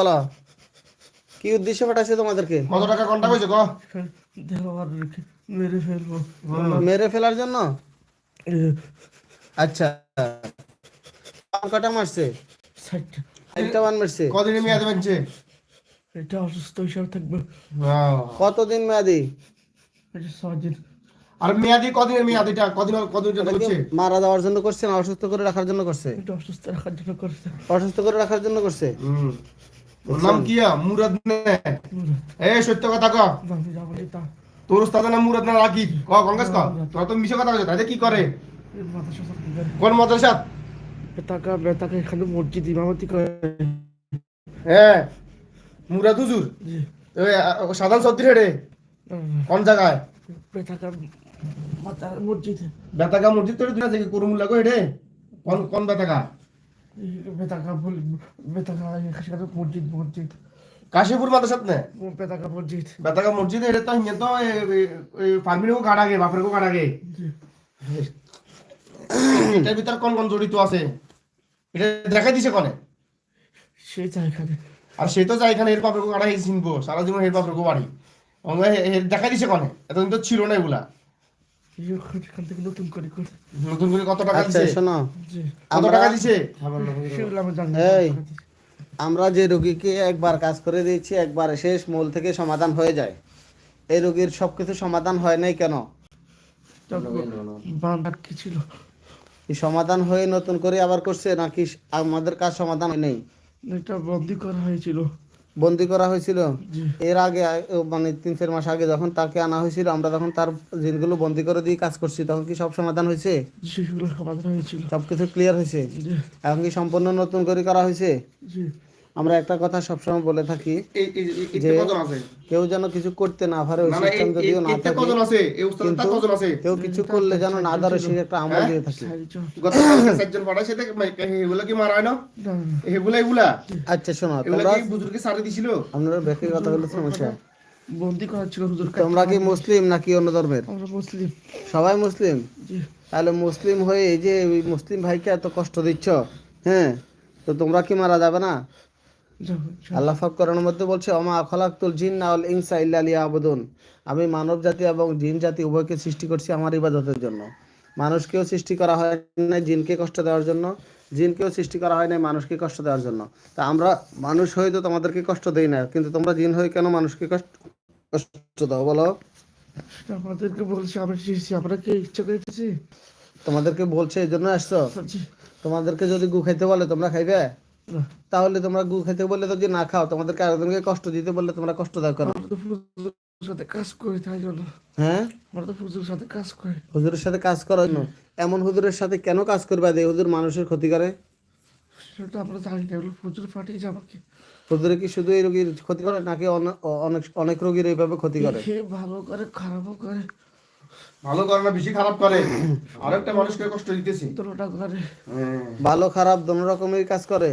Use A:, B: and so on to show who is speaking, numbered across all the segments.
A: বলো। কি উদ্দেশ্যে পাঠাইছে তোমাদেরকে?
B: কত টাকা কন্টাক্ট হয়েছে ক?
C: দেখো আর রেখে মেরে ফেলব।
A: মেরে ফেলার জন্য? আচ্ছা। কটা মারছে? একটা বান মারছে?
B: কদিনে মেয়াদে বানছে
C: এটা অসুস্থ হিসাবে থাকবে।
A: কতদিন মেয়াদি?
C: এটা ছদিন
B: আর মেয়াদি কদিনের মেয়াদ এটা? কদিন কদিন জন্য
A: এটা কি মারা যাওয়ার জন্য করছে না অসুস্থ করে রাখার জন্য করছে?
C: এটা অসুস্থ রাখার জন্য করছে।
A: অসুস্থ করে রাখার জন্য করছে?
B: হুম। নাম কি আ? মুরাদ নে। এ সত্য কথা ক। তোর উস্তাদের নাম মুরাদ না রাকিব? ক কংগ্রেস ক? তোরা তো মিশে কথা কইছ তাই কি করে? কোন মাদ্রাসা
C: বেতাকা বেতাকা এখানে মসজিদ ইমামতি করে।
B: হ্যাঁ মুরাদ হুজুর? সাধারণ চৌধুরী হেডে কোন জায়গায়?
C: বেতাকা মসজিদে।
B: বেতাগা মসজিদ তোর দুই থেকে কুরুমুল্লা কো হেডে কোন কোন
C: বেতাকা? বেতাকা মসজিদ মসজিদ।
B: কাশীপুর মাদ্রাসাত নে?
C: বেতাকা মসজিদ।
B: বেতাগা মসজিদ হেডে তো তো ফার্মিনে কো কাটাগে বাপরে কো কাটাগে এটার ভিতর কোন কোন জড়িত আছে? এটা দেখাই দিছে কোনে? আর সে তো এখানে এর বাপরে কো কাটাগে চিনবো সারা জীবন এর বাপরে কো বাড়ি। আমরা হে- হে- দেখাই দিছে কোনে? এতদিন তো ছিল না এগুলা।
C: এখান থেকে নতুন করে করে।
B: নতুন করে কত টাকা
A: আচ্ছা
B: দিছে?
A: শোনো।
B: কত
A: আমরা-
B: টাকা দিছে?
C: সেগুলো আমি জানি
A: এই। আমরা যে রোগীকে একবার কাজ করে দিয়েছি একবার শেষ মূল থেকে সমাধান হয়ে যায়। এই রোগীর সবকিছু সমাধান হয় নাই কেন?
C: ছিল।
A: সমাধান হয়ে নতুন করে আবার করছে নাকি আমাদের কাজ সমাধান হয় নাই?
C: এটা বন্ধ করা হয়েছিল।
A: বন্দি করা হয়েছিল। এর আগে মানে তিন চার মাস আগে যখন তাকে আনা হয়েছিল আমরা তখন তার জিনগুলো বন্দি করে দিয়ে কাজ করছি তখন কি সব সমাধান হয়েছে?
C: সমাধান হয়েছিল।
A: সবকিছু ক্লিয়ার হয়েছে? এখন কি সম্পূর্ণ নতুন করে করা হয়েছে? আমরা একটা কথা সবসময় বলে থাকি যে- কেউ যেন কিছু করতে না পারে ওই সিস্টেম যদিও না থাকে কেউ কিছু করলে যেন না ধরে সে একটা আমল
B: হ্যাঁ?
A: দিয়ে থাকে। আচ্ছা শোনো তোমরা আপনারা হলো সমস্যা
C: বন্দি করা ছিল হুজুর
A: তোমরা কি মুসলিম নাকি অন্য ধর্মের?
C: আমরা মুসলিম।
A: সবাই মুসলিম? তাহলে মুসলিম হয়ে এই যে মুসলিম ভাইকে এত কষ্ট দিচ্ছ হ্যাঁ? তো তোমরা কি মারা যাবে না। আল্লাহ ফাক কোরআনের মধ্যে বলছে অমা খলাকতুল জিন নাউল ইনসা ইল্লা লিয়াবুদুন। আমি মানব জাতি এবং জিন জাতি উভয়কে সৃষ্টি করছি আমার ইবাদতের জন্য। মানুষকেও সৃষ্টি করা হয় না জিনকে কষ্ট দেওয়ার জন্য জিনকেও সৃষ্টি করা হয় না মানুষকে কষ্ট দেওয়ার জন্য। তা আমরা মানুষ হয়ে তো তোমাদেরকে কষ্ট দেই না কিন্তু তোমরা জিন হয়ে কেন মানুষকে কষ্ট কষ্ট দাও বলো?
C: আমাদেরকে বলছে আমরা এসেছি? আমরা কি ইচ্ছা করে এসেছি
A: তোমাদেরকে বলছে এই জন্য আসছো? তোমাদেরকে যদি গু খাইতে বলে তোমরা খাইবে? তাহলে তোমরা গু খাইতে বললে তো যদি না খাও তোমাদেরকে আরেকজনকে কষ্ট দিতে বললে তোমরা কষ্ট দাও কেন?
C: হুজুরের সাথে কাজ করি তাই জন্য।
A: হ্যাঁ?
C: আমরা তো হুজুরের সাথে কাজ করি।
A: হুজুরের সাথে কাজ করার জন্য? এমন হুজুরের সাথে কেন কাজ করবে যে হুজুর মানুষের ক্ষতি করে?
C: সেটা আমরা জানি না হুজুর আমাকে।
A: হুজুরে কি শুধু এই রোগীর ক্ষতি করে নাকি অনেক অনেক রোগীর এইভাবে ক্ষতি করে?
C: সে ভালো করে খারাপও করে।
B: ভালো করে না বেশি খারাপ করে। আরেকটা মানুষকে কষ্ট দিতেছি।
C: দুটোটা করে।
A: ভালো খারাপ দোনো রকমের কাজ করে?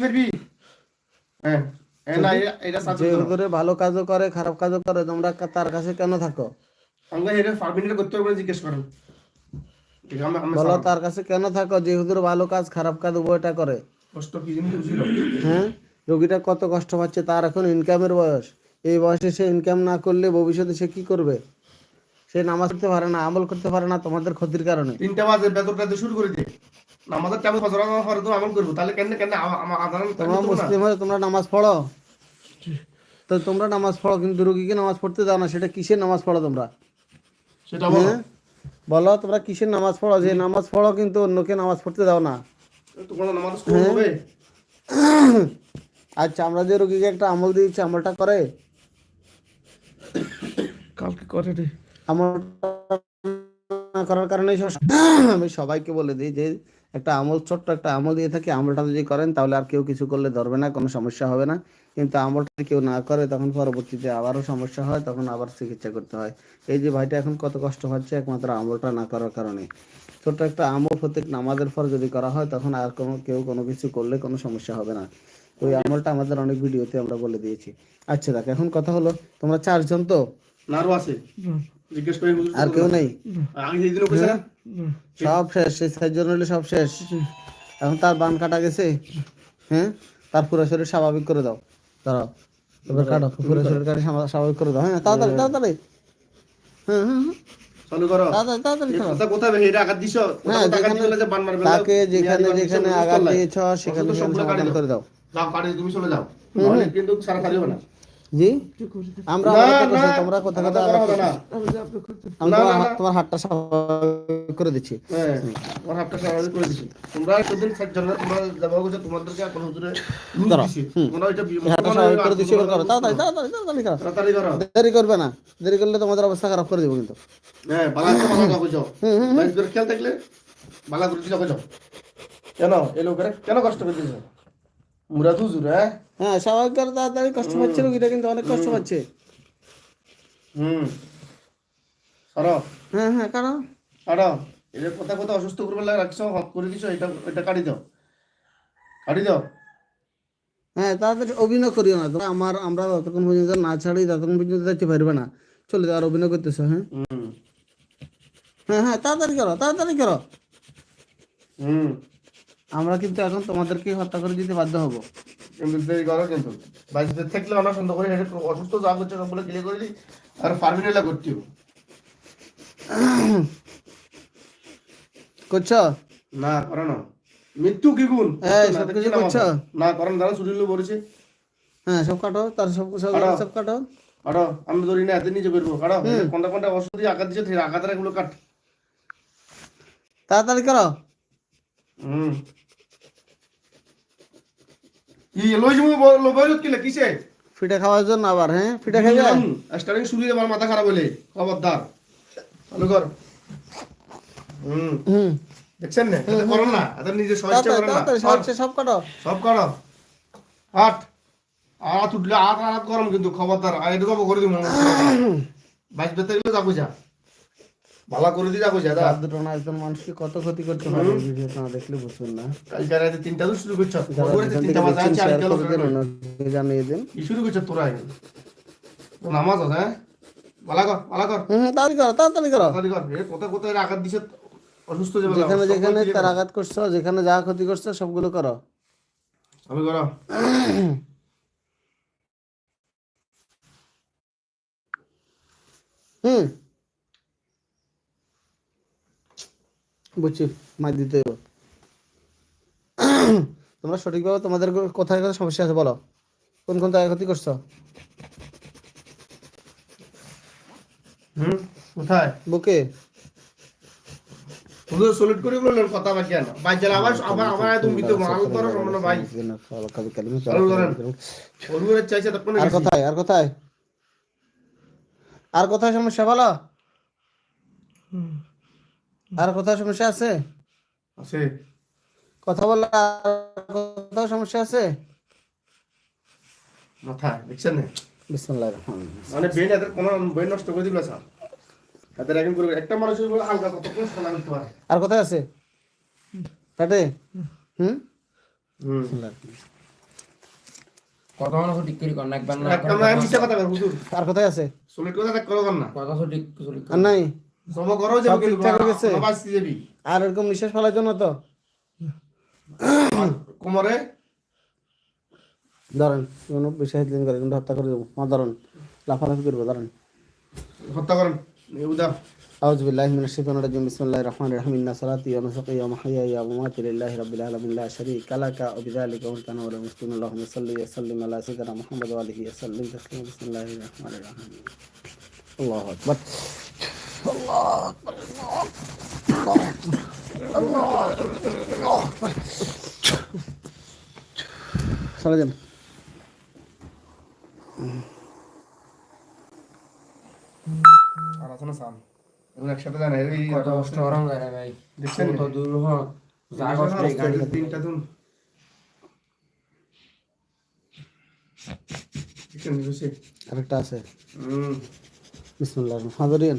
B: পারবি। হ্যাঁ
A: ভালো কাজও করে খারাপ কাজও করে তোমরা তার কাছে কেন থাকো? বলো তার কাছে কেন থাকো যে হুজুর ভালো কাজ খারাপ কাজ উভয়টা করে?
B: কষ্ট কি
A: হ্যাঁ? রোগীটা কত কষ্ট পাচ্ছে তার এখন ইনকামের বয়স। এই বয়সে সে ইনকাম না করলে ভবিষ্যতে সে কি করবে? সে নামাজ করতে পারে না আমল করতে পারে না তোমাদের ক্ষতির কারণে।
B: তিনটা বাজে বেতনটা শুরু করে দিয়ে আমাদের টাইমে ফজর নামাজ পড়ে তো আমল করব। তাহলে কেন কেন আদান
A: তোমরা মুসলিম হয়ে তোমরা নামাজ পড়ো? তো তোমরা নামাজ পড়ো কিন্তু রুগীকে নামাজ পড়তে দাও না সেটা কিসের নামাজ পড়ো তোমরা?
B: সেটা বলো।
A: হ্যাঁ? বলো তোমরা কিসের নামাজ পড়ো? যে নামাজ পড়ো কিন্তু অন্যকে নামাজ পড়তে দাও না।
B: হবে?
A: আচ্ছা আমরা যে রুগীকে একটা আমল দিয়েছি আমলটা করে?
C: কালকে করে রে।
A: আমলটা করার কারণে আমি সবাইকে বলে দিই যে একটা আমল ছোট্ট একটা আমল দিয়ে থাকি আমলটা যদি করেন তাহলে আর কেউ কিছু করলে ধরবে না কোনো সমস্যা হবে না। কিন্তু আমলটা যদি কেউ না করে তখন পরবর্তীতে আবারও সমস্যা হয় তখন আবার চিকিৎসা করতে হয়। এই যে ভাইটা এখন কত কষ্ট হচ্ছে একমাত্র আমলটা না করার কারণে। ছোট্ট একটা আমল প্রত্যেক নামাজের পর যদি করা হয় তখন আর কোনো কেউ কোনো কিছু করলে কোনো সমস্যা হবে না। ওই আমলটা আমাদের অনেক ভিডিওতে আমরা বলে দিয়েছি। আচ্ছা দেখ এখন কথা হলো তোমরা চারজন তো?
B: নারু আছে জিজ্ঞেস
A: আর কেউ নেই।
B: না
A: সব শেষ সেই চারজন হলে সব শেষ। এখন তার বান কাটা গেছে হ্যাঁ? তার পুরো শরীর স্বাভাবিক করে দাও। দাঁড়াও। এবার কাটো পুরো শরীর কাটে স্বাভাবিক করে দাও। হ্যাঁ তাড়াতাড়ি তাড়াতাড়ি। হ্যাঁ হ্যাঁ হ্যাঁ, তাড়াতাড়ি
B: দিছ?
A: হ্যাঁ
B: টাকা
A: যেখানে তাকে যেখানে যেখানে আঘাত দিয়েছ সেখানে করে দাও।
B: তুমি চলে যাও। কিন্তু সারা খালি হবে না।
A: জি? আমরা
B: না,
A: আমাদের কথা
B: না,
A: বলছি, তোমরা কথা কথা
B: আলাদা করা হবে না।
C: আমি যে আপনি করতে
A: আমি
B: না,
A: তোমার
B: না,
A: হাত-
B: না।
A: তোমার হাতটা স্বাভাবিক করে দিচ্ছি।
B: হাতটা স্বাভাবিক করে দিছি তোমরা এতদিন সাতজন তোমরা যাব যে তোমাদেরকে এখন হুজুরে রুল
A: ধরো,
B: দিছি।
A: হুম।
B: তোমরা এটা
A: হাতটা স্বাভাবিক করে দিচ্ছি করো। তাড়াতাড়ি তাড়াতাড়ি তাড়াতাড়ি করো।
B: তাড়াতাড়ি করো।
A: দেরি করবে না দেরি করলে তোমাদের অবস্থা খারাপ করে দেবো কিন্তু।
B: হ্যাঁ বালা বালা করে খেয়াল থাকলে বালা করে যাব কেন? কেন কষ্ট মুরাদ হুজুর হ্যাঁ?
A: হ্যাঁ স্বাভাবিক করে তাড়াতাড়ি কষ্ট পাচ্ছে রোগীটা কিন্তু অনেক কষ্ট পাচ্ছে
B: হুম। সরো।
A: হ্যাঁ হ্যাঁ কারণ
B: কাটো এদের কথা কথা অসুস্থ করবে লাগে রাখছো হক করে দিছো এটা এটা কাটি দাও। কাটি দাও।
A: হ্যাঁ তাড়াতাড়ি অভিনয় করিও না তোমরা আমার আমরা যতক্ষণ পর্যন্ত না ছাড়ি ততক্ষণ পর্যন্ত যাইতে পারবে না। চলে যাও আর অভিনয় করতেছো হ্যাঁ? হ্যাঁ হ্যাঁ তাড়াতাড়ি করো তাড়াতাড়ি করো।
B: হুম।
A: আমরা কিন্তু এখন তোমাদেরকে হত্যা করে দিতে বাধ্য হব।
B: কিন্তু দেরি করো কিন্তু। বাড়িতে থাকলে অনেক সুন্দর করে হেঁটে অসুস্থ যা করছে সবগুলো ক্লিয়ার করে দিই আর না করতে হবে।
A: করছ?
B: না করো না। মৃত্যু কি গুণ?
A: করছ?
B: না দাঁড়া বলেছে।
A: হ্যাঁ সব কাটো তার সব সব
B: কাটো।
A: সব কাটো।
B: কাটো আমি ধরি না এত নিজে করব কাটো কোনটা কোনটা ওষুধ দিয়ে আঘাত দিচ্ছে ঠিক আঘাতের এগুলো কাট।
A: তাড়াতাড়ি করো।
B: হুম। লই যাব কিসে?
A: ফিটা খাওয়ার জন্য আবার হ্যাঁ? ফিটা
B: স্টার্টিং শুরু আমার মাথা খারাপ খবরদার। চালু কর। হুম।
A: হুম।
B: দেখছেন না? এটা করো না এটা নিজে সহজে
A: তাড়াতাড়ি
B: না।
A: সব সব কাটো
B: সব করো। আট। আট উঠলে আট আট গরম কিন্তু খবরদার। করে দিব বাইশ বেতে গেলে যাব যা ভালো করে
A: দুটো না একজন মানুষকে কত ক্ষতি করতে পারে ভিডিও না দেখলে বুঝবেন না।
B: কালকে রাতে তিনটা তো শুরু করছ তিনটা বাজে
A: করে দিন ওনাকে জানিয়ে দিন।
B: কি শুরু করছ তোরা তো নামাজ আছে হ্যাঁ? ভালো কর ভালো কর।
A: হুম তাড়াতাড়ি করো তাড়াতাড়ি করো।
B: তাড়াতাড়ি কর এ কোথায় আঘাত দিছে অসুস্থ যাবে
A: যেখানে যেখানে তার আঘাত করছ যেখানে যা ক্ষতি করছ সবগুলো করো।
B: আমি করো।
A: হুম। বুঝছি মাই দিতে হইব। তোমরা সঠিকভাবে তোমাদের কোথায় কোথায় সমস্যা আছে বলো। কোন কোন জায়গায় ক্ষতি করছ?
B: হুম কোথায়?
A: বুকে।
B: শুধু সলিড করে বললেন কথা বাকি না। ভাই চলে আবার আবার আবার তুমি তো মাল করো শোনো ভাই। চালু চাইছে তখন
A: আর কোথায় আর কোথায়? আর কোথায় সমস্যা বলো? আর কোথায় সমস্যা আছে?
B: আছে।
A: কথা বলো কোথাও সমস্যা আছে?
B: মাথায় দেখছেন না?
A: বিসমিল্লাহির রহমানির রহিম।
B: মানে বেন এদের কোনো বেন নষ্ট করে দিল স্যার। এদের একদিন করে একটা উপর হালকা কতক্ষণ শোনা করতে পারে
A: আর কোথায় আছে? পেটে হুম।
B: হুম?
D: কথা মানুষ ঠিক করে কর না একবার না
B: একটা মিশা কথা বল। হুজুর।
A: আর কোথায় আছে?
B: কথা করো না।
D: কথা সঠিক সঠিক
A: আর নাই?
B: সব করো যে
A: সব ঠিকঠাক হয়ে গেছে?
B: বাঁচতে যাবি
A: আর এরকম নিঃশ্বাস ফেলার জন্য তো
B: কোমরে
A: ধরেন কোনো বিষয় দিন করে কিন্তু হত্যা করে দেবো মা ধরেন লাফালাফি করবো ধরেন
B: হত্যা করেন ইউদা
A: أعوذ بالله من الشيطان الرجيم بسم الله الرحمن الرحيم إن صلاتي ونسقي ومحياي ومماتي لله رب العالمين لا شريك لك وبذلك أمرت أنا ولا مسلمين اللهم صل وسلم على سيدنا محمد وآله وسلم تسليما بسم الله الرحمن الرحيم الله أكبر চলে যান।
B: একসাথে জানাই
D: কত কষ্ট হরম যায় ভাই।
B: দেখছেন?
D: কত দূর হ্যাঁ
B: তিনটা দিন
A: আরেকটা আছে। বিসমুল্লাহ ফাদরিয়ান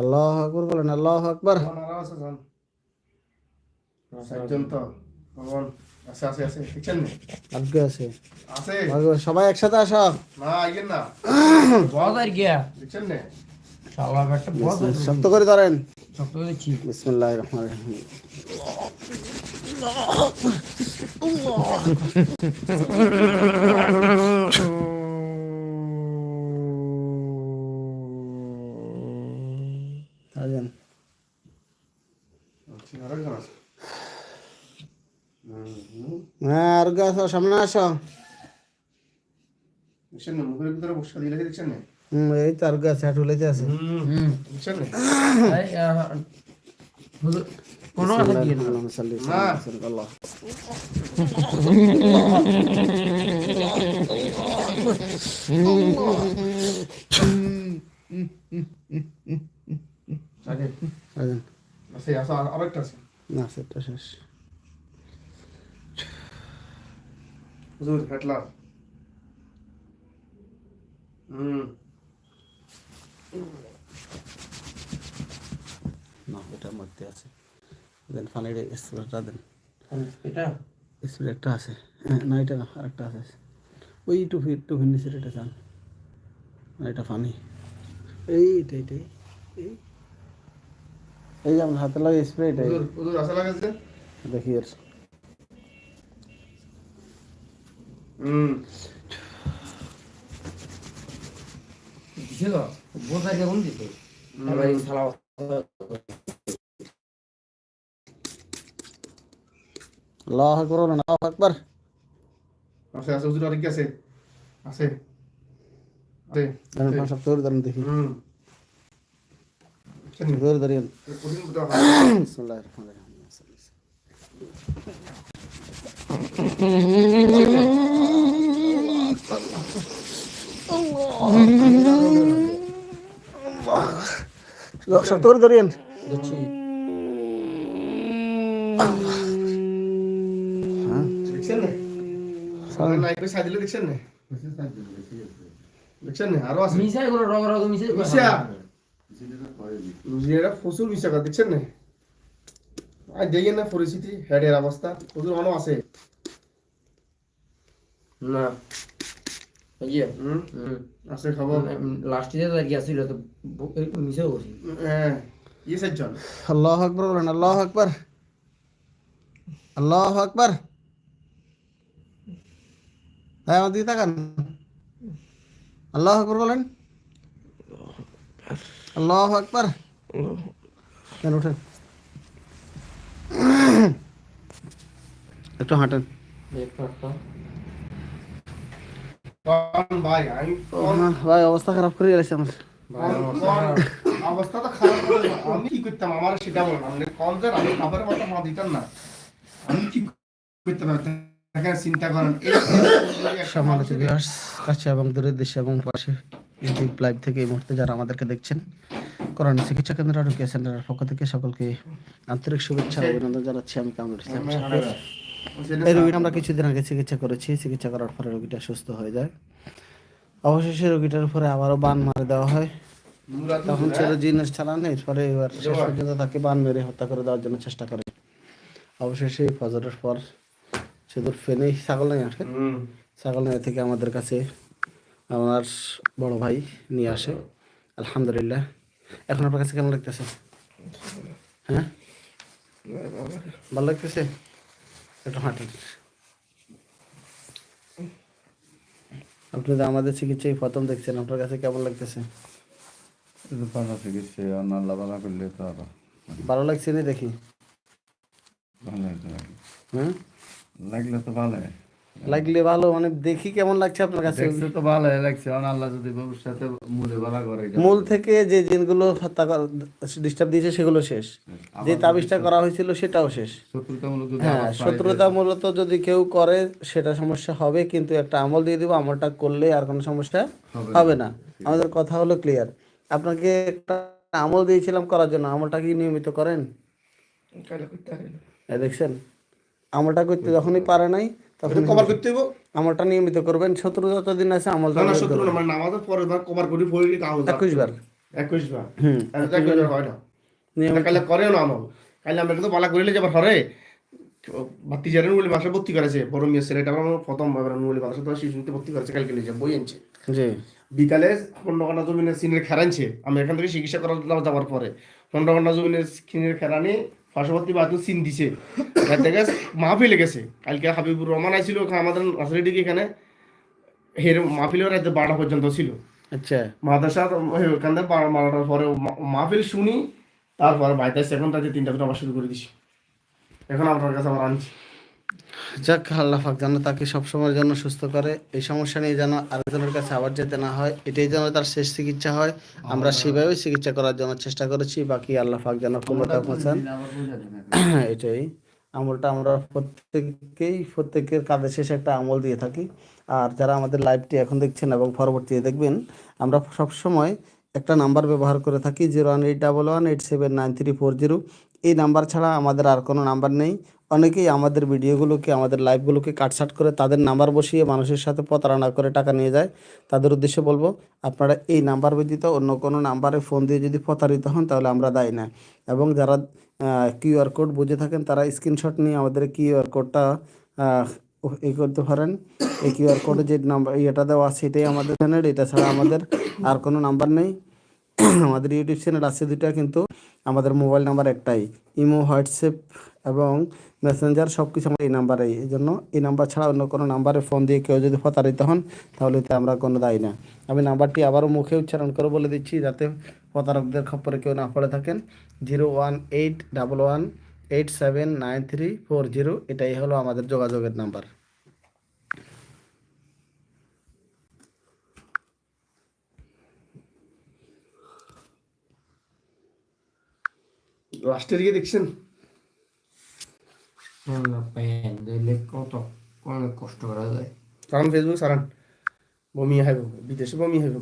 A: আল্লাহ আকবর বলেন আল্লাহ আকবর।
B: আমার আরাম আছে জান চারজন তো ভগবান। আছে আছে আছে দেখছেন
A: আজকে আছে।
B: আছে।
A: সবাই একসাথে আসো।
B: না আইয়েন না।
D: বস আর গিয়া।
B: দেখছেন না?
A: শক্ত করে ধরেন।
D: শক্ত করে ছি।
A: বিসমিল্লাহ রহমান রহিম। আছেন
B: আরেকজন আছে
A: হ্যাঁ আর আসো সামনে আসো। এই গাছ হাট আছে।
B: না?
D: এই, আহ, হুজুর, কোনো কথা দিয়ে না
A: আল্লাহুম্মা সাল্লি
B: না।
A: আল্লাহ
B: আগে
A: আছেন
B: আছে আছে আরেকটা আছে
A: না সেটা শেষ
B: হুজুর হেটলার হুম।
A: না এটার মধ্যে আছে। দেন ফানির স্প্রেটা দেন।
D: এটা
A: স্প্রে একটা আছে। হ্যাঁ, না এটা না আরেকটা আছে। ওই টুফি টুফির নিচে এটা চান। না এটা ফানি এইটা এইটাই এই এই যে আমার হাতে লাগে স্প্রে এটাই
B: লাগাছে
A: দেখি এর
B: হুম
D: দিছে তো বস কেমন দিছে এবার এই শালা
A: আকবার বলেন, আকবার।
B: আছে আছে হুজুর আরেক আছে। আছে। আছে।
A: দেন পাঁচ সপ্তাহ ধরে দেখি।
B: হুম। দেখছেন না?
A: ধরে ধরিয়েন
B: কঠিন বুঝতে
A: বিসমিল্লাহির রহমানির রহিম। শক্ত করে ধরিয়েন
D: দিচ্ছি
B: দেখছেন না সামনে নাই করে সাইড দিলে দেখছেন না দেখছেন না আরও আছে
D: মিশাই করে রগ রগ মিশাই করে
B: মিশা এটা প্রচুর মিশাকা দেখছেন না আজ দেখেন না পরিস্থিতি হেডের অবস্থা প্রচুর মানুষ আছে
D: না
B: আছে খবর
D: লাস্টে গিয়েছিল তো করছি
B: হ্যাঁ ইয়ে
A: আল্লাহ আকবর বলেন আল্লাহ আকবর আল্লাহ আকবর হ্যাঁ আমার দিকে তাকান আল্লাহ আকবর বলেন। আল্লাহ আকবর কেন ওঠেন একটু হাঁটেন।
B: ভাই কোন
A: ভাই অবস্থা খারাপ করে গেছে আমার।
B: অবস্থা তো খারাপ আমি কি করতাম? আমার সেটা কম যে আমি খাবারের মা দিতাম না। আমি কি করতাম? চিন্তা করেন
A: ভিউয়ার্স কাছে এবং দূরের দেশে এবং পাশে ইউটিউব লাইভ থেকে এই মুহূর্তে যারা আমাদেরকে দেখছেন করোনা চিকিৎসা কেন্দ্র আরোগ্য সেন্টারের পক্ষ থেকে সকলকে আন্তরিক শুভেচ্ছা অভিনন্দন জানাচ্ছি। আমি কামরুল ইসলাম। এই রোগীটা আমরা কিছুদিন আগে চিকিৎসা করেছি। চিকিৎসা করার পরে রোগীটা সুস্থ হয়ে যায়। অবশেষে রোগীটার উপরে আবারও বান মারে দেওয়া হয়। তখন ছিল জিনিস চালান। এরপরে এবার শেষ পর্যন্ত তাকে বান মেরে হত্যা করে দেওয়ার জন্য চেষ্টা করে। অবশেষে ফজরের পর শুধু ফেনে ছাগল নিয়ে আসে। ছাগল নিয়ে থেকে আমাদের কাছে আমার বড় ভাই নিয়ে আসে। আলহামদুলিল্লাহ। এখন আপনার কাছে কেমন লাগতেছে? হ্যাঁ? ভালো লাগতেছে? হাঁটেন আপনি তো আমাদের চিকিৎসায় প্রথম দেখছেন আপনার কাছে কেমন লাগতেছে?
E: ভালো চিকিৎসা আল্লাহ করলে তো আরও
A: ভালো লাগছে না দেখি?
E: ভালো
A: হ্যাঁ?
E: লাগলে তো ভালো
A: লাগলে ভালো মানে দেখি কেমন লাগছে আপনার কাছে।
E: দেখছে তো ভালো লাগছে অন আল্লাহ যদি ভবিষ্যতে মুলে বালা করে
A: মূল থেকে যে জিনগুলো ডিস্টার্ব দিয়েছে সেগুলো শেষ। যে তাবিজটা করা হয়েছিল সেটাও শেষ।
E: শত্রুতামূলক যদি
A: হ্যাঁ শত্রুতা মূলত যদি কেউ করে সেটা সমস্যা হবে কিন্তু একটা আমল দিয়ে দিব আমলটা করলে আর কোনো সমস্যা হবে না। আমাদের কথা হলো ক্লিয়ার আপনাকে একটা আমল দিয়েছিলাম করার জন্য আমলটা কি নিয়মিত করেন? দেখছেন আমলটা করতে যখনই পারে নাই তখন
B: কভার করতে হইব?
A: আমলটা নিয়মিত করবেন। শত্রু যতদিন আছে আমলটা
B: না না। না মানে নামাজের পরে বার কভার করি পড়ি কাগজ
A: একুশ বার।
B: একুশ বার?
A: হুম।
B: বার হয় না।
A: নিয়মিত।
B: কাইলে করে না আমল। কাইলে আমরা কিন্তু বালা করিলে যাবার হরে। ভাতিজারে নুরুলি মাসে ভর্তি করেছে বড় মেয়ে ছেলেটা আমার প্রথম নুরুলি মাসে তোমার শিশুতে ভর্তি করেছে কালকে নিয়ে বই আনছে।
A: জি।
B: বিকালে পনেরো ঘণ্টা জমিনে সিনের খেরানছে আমি এখান থেকে চিকিৎসা করার যাওয়ার পরে পনেরো ঘণ্টা জমিনে সিনের খেরানি পার্শ্ববর্তী বাদু সিন দিছে। রাতে মাহফিলে গেছে। কালকে হাবিবুর রহমান আইছিল আমাদের নাসরিডিকে এখানে হের মাহফিলেও রাতে বারোটা পর্যন্ত ছিল।
A: আচ্ছা।
B: মাদ্রাসা ওখান থেকে বারো বারোটার পরে মাহফিল শুনি তারপরে বাইতে সেকেন্ড এখন তাদের তিনটা দুটো আবার শুরু করে দিছি। এখন আপনার কাছে আবার আনছি।
A: যাক আল্লাহ পাক যেন তাকে সবসময়ের জন্য সুস্থ করে। এই সমস্যা নিয়ে যেন আরেকজনের কাছে আবার যেতে না হয় এটাই যেন তার শেষ চিকিৎসা হয়। আমরা সেভাবেই চিকিৎসা করার জন্য চেষ্টা করেছি বাকি আল্লাহ পাক যেন ক্ষমতা পৌঁছান। এটাই। আমলটা আমরা প্রত্যেককেই প্রত্যেকের কাজে শেষে একটা আমল দিয়ে থাকি। আর যারা আমাদের লাইভটি এখন দেখছেন এবং পরবর্তীতে দেখবেন আমরা সবসময় একটা নাম্বার ব্যবহার করে থাকি zero one eight double one eight seven nine three four zero. এই নাম্বার ছাড়া আমাদের আর কোনো নাম্বার নেই। অনেকেই আমাদের ভিডিওগুলোকে, আমাদের লাইভগুলোকে কাটছাট করে তাদের নাম্বার বসিয়ে মানুষের সাথে প্রতারণা করে টাকা নিয়ে যায়। তাদের উদ্দেশ্যে বলব, আপনারা এই নাম্বার ব্যতীত অন্য কোনো নাম্বারে ফোন দিয়ে যদি প্রতারিত হন, তাহলে আমরা দায়ী না। এবং যারা কিউআর কোড বুঝে থাকেন, তারা স্ক্রিনশট নিয়ে আমাদের কিউআর কোডটা ই করতে পারেন। এই কিউআর কোডে যে নাম্বার, ইয়েটা দেওয়া এটাই আমাদের চ্যানেল এটা ছাড়া আমাদের আর কোনো নাম্বার নেই। আমাদের ইউটিউব চ্যানেল আছে দুটা কিন্তু। আমাদের মোবাইল নাম্বার একটাই ইমো হোয়াটসঅ্যাপ এবং মেসেঞ্জার সব কিছু আমার এই নাম্বারেই এই জন্য এই নাম্বার ছাড়া অন্য কোনো নাম্বারে ফোন দিয়ে কেউ যদি প্রতারিত হন, তাহলে তো আমরা কোনো দায়ী না। আমি নাম্বারটি আবারও মুখে উচ্চারণ করে বলে দিচ্ছি, যাতে প্রতারকদের খপ্পরে কেউ না পড়ে থাকেন। Zero one eight double one eight seven nine three four zero এটাই হলো আমাদের যোগাযোগের নাম্বার
B: লাস্টের দিকে দেখছেন
D: কত অনেক কষ্ট করা যায়
B: কারণ ফেসবুক সারান বমি হাইব বিদেশে বমি হাইব